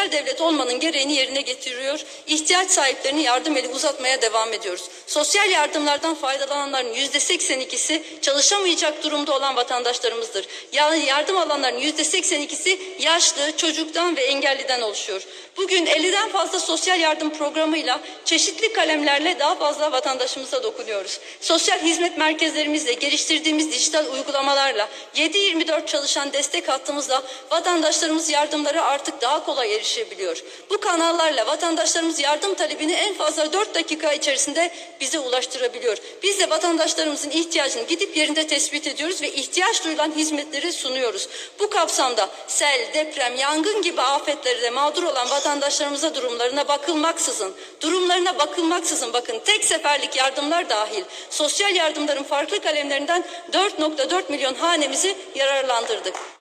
sosyal devlet olmanın gereğini yerine getiriyor. İhtiyaç sahiplerine yardım eli uzatmaya devam ediyoruz. Sosyal yardımlardan faydalananların yüzde 82'si çalışamayacak durumda olan vatandaşlarımızdır. Yani yardım alanların yüzde 82'si yaşlı, çocuktan ve engelliden oluşuyor. Bugün 50'den fazla sosyal yardım programıyla çeşitli kalemlerle daha fazla vatandaşımıza dokunuyoruz. Sosyal hizmet merkezlerimizle geliştirdiğimiz dijital uygulamalarla 7-24 çalışan destek hattımızla vatandaşlarımız yardımlara artık daha kolay erişebiliyor. Bu kanallarla vatandaşlarımız yardım talebini en fazla 4 dakika içerisinde bize ulaştırabiliyor. Biz de vatandaşlarımızın ihtiyacını gidip yerinde tespit ediyoruz ve ihtiyaç duyulan hizmetleri sunuyoruz. Bu kapsamda sel, deprem, yangın gibi afetlerde mağdur olan vatandaşlarımıza durumlarına bakılmaksızın, durumlarına bakılmaksızın bakın tek seferlik yardımlar dahil sosyal yardımların farklı kalemlerinden 4.4 milyon hanemizi yararlandırdık.